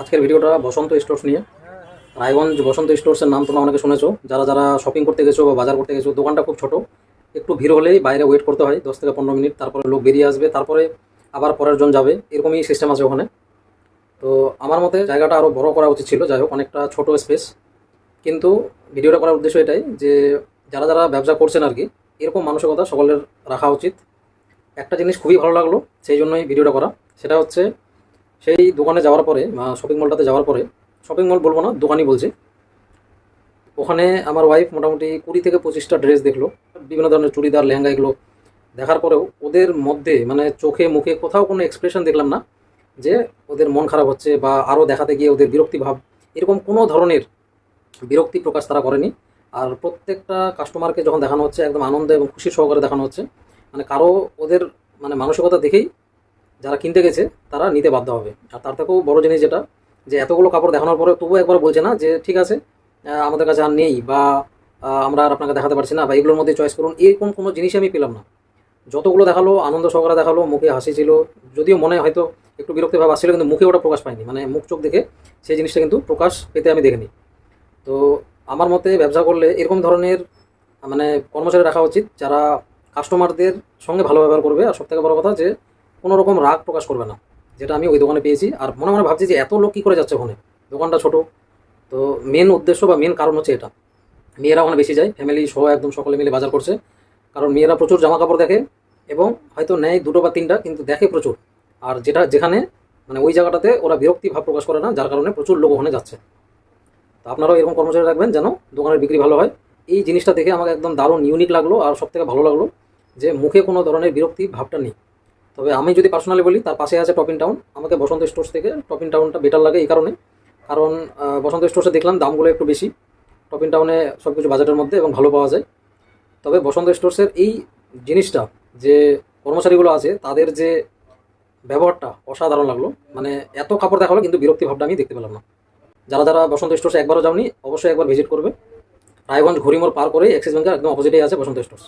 আজকের ভিডিওটা বসন্ত স্টোর্স নিয়ে। রায়গঞ্জ বসন্ত স্টোর্সের নাম তোমরা অনেকে শুনেছো। যারা যারা শপিং করতে গেছো বা বাজার করতে গেছো, দোকানটা খুব ছোট। একটু ভিড় হলেই বাইরে ওয়েট করতে হয়, দশ থেকে পনেরো মিনিট। তারপরে লোক বেরিয়ে আসবে, তারপরে আবার পরের জন যাবে। এরকমই সিস্টেম আছে ওখানে। তো আমার মতে জায়গাটা আরও বড় করা উচিত ছিল, যাই হোক, অনেকটা ছোট স্পেস কিন্তু ভিডিওটা করার উদ্দেশ্য এটাই যে, যারা যারা ব্যবসা করছেন আর কি, এরকম মানসিকতা সকলের রাখা উচিত। একটা জিনিস খুবই ভালো লাগল, সেই জন্যই ভিডিওটা করা। সেটা হচ্ছে সেই দোকানে যাওয়ার পরে শপিং মলটাতে যাওয়ার পরে শপিং মল বলব না, দোকানই বলছি। ওখানে আমার ওয়াইফ মোটামুটি কুড়ি থেকে পঁচিশটা ড্রেস দেখল, বিভিন্ন ধরনের চুড়িদার, লেহেঙ্গা এগুলো। দেখার পরেও ওদের মধ্যে মানে চোখে, মুখে কোথাও কোনো এক্সপ্রেশন দেখলাম না, যে ওদের মন খারাপ হচ্ছে বা আরও দেখাতে গিয়ে ওদের বিরক্তি ভাব। এরকম কোনো ধরনের বিরক্তি প্রকাশ তারা করেনি। আর প্রত্যেকটা কাস্টমারকে যখন দেখানো হচ্ছে, একদম আনন্দ এবং খুশি সহকারে দেখানো হচ্ছে মানে কারও ওদের মানে মানসিকতা দেখেই যারা কিনতে গেছে, তারা নিতে বাধ্য হবে। আর তার থেকেও বড় জিনিস যেটা, যে এতগুলো কাপড় দেখানোর পরে তবুও একবার বলছে না যে, ঠিক আছে আমাদের কাছে আর নেই বা আমরা আর আপনাকে দেখাতে পারছি না বা এগুলোর মধ্যে চয়েস করুন। এরকম কোনো জিনিসই আমি পেলাম না। যতগুলো দেখাল, আনন্দ সহকারে দেখাল, মুখে হাসি ছিল, যদিও মনে হয়তো একটু বিরক্তি ভাব আসছিল, কিন্তু মুখে ওটা প্রকাশ পায়নি। মানে মুখ চোখ দেখে সেই জিনিসটা কিন্তু প্রকাশ পেতে আমি দেখিনি। তো আমার মতে ব্যবসা করলে এরকম ধরনের মানে কর্মচারী রাখা উচিত, যারা কাস্টমারদের সঙ্গে ভালো ব্যবহার করবে। আর সবথেকে বড় কথা যে কোনো রকম রাগ প্রকাশ করবে না, যেটা আমি ওই দোকানে পেয়েছি। আর মনে মনে ভাবছি যে এত লোক কী করে যাচ্ছে ওখানে দোকানটা ছোট, তো মেন উদ্দেশ্য বা মেন কারণ হচ্ছে এটা। মেয়েরা ওখানে বেশি যায় ফ্যামিলি সহ একদম সকলে মিলে বাজার করছে। কারণ মেয়েরা প্রচুর জামা কাপড় দেখে এবং হয়তো নেয় দুটো বা তিনটা, কিন্তু দেখে প্রচুর। আর যেটা, যেখানে মানে ওই জায়গাটাতে ওরা বিরক্তি ভাব প্রকাশ করে না, যার কারণে প্রচুর লোক ওখানে যাচ্ছে। তো আপনারাও এরকম কর্মচারী রাখবেন যেন দোকানের বিক্রি ভালো হয়। এই জিনিসটা দেখে আমাকে একদম দারুণ ইউনিক লাগল আর সব থেকে ভালো লাগল যে মুখে কোনো ধরনের বিরক্তি ভাবটা নেই। তবে আমি যদি পার্সোনালি বলি, তার পাশে আছে টপ ইন টাউন আমাকে বসন্ত স্টোর্স থেকে টপ ইন টাউনটা বেটার লাগে এই কারণে। কারণ বসন্ত স্টোর্সে দেখলাম দামগুলো একটু বেশি। টপ ইন টাউনে সব কিছু বাজেটের মধ্যে এবং ভালো পাওয়া যায়। তবে বসন্ত স্টোর্সের এই জিনিসটা, যে কর্মচারীগুলো আছে, তাদের যে ব্যবহারটা অসাধারণ লাগল। মানে এত কাপড় দেখাল, কিন্তু বিরক্তি ভাবটা আমি দেখতে পেলাম না। যারা যারা বসন্ত স্টোর্সে একবারও যাওনি, অবশ্যই একবার ভিজিট করবে। রায়গঞ্জ ঘড়িমোড় পার করে এক্সিস ব্যাংকের একদম অপোজিটেই আছে বসন্ত স্টোর্স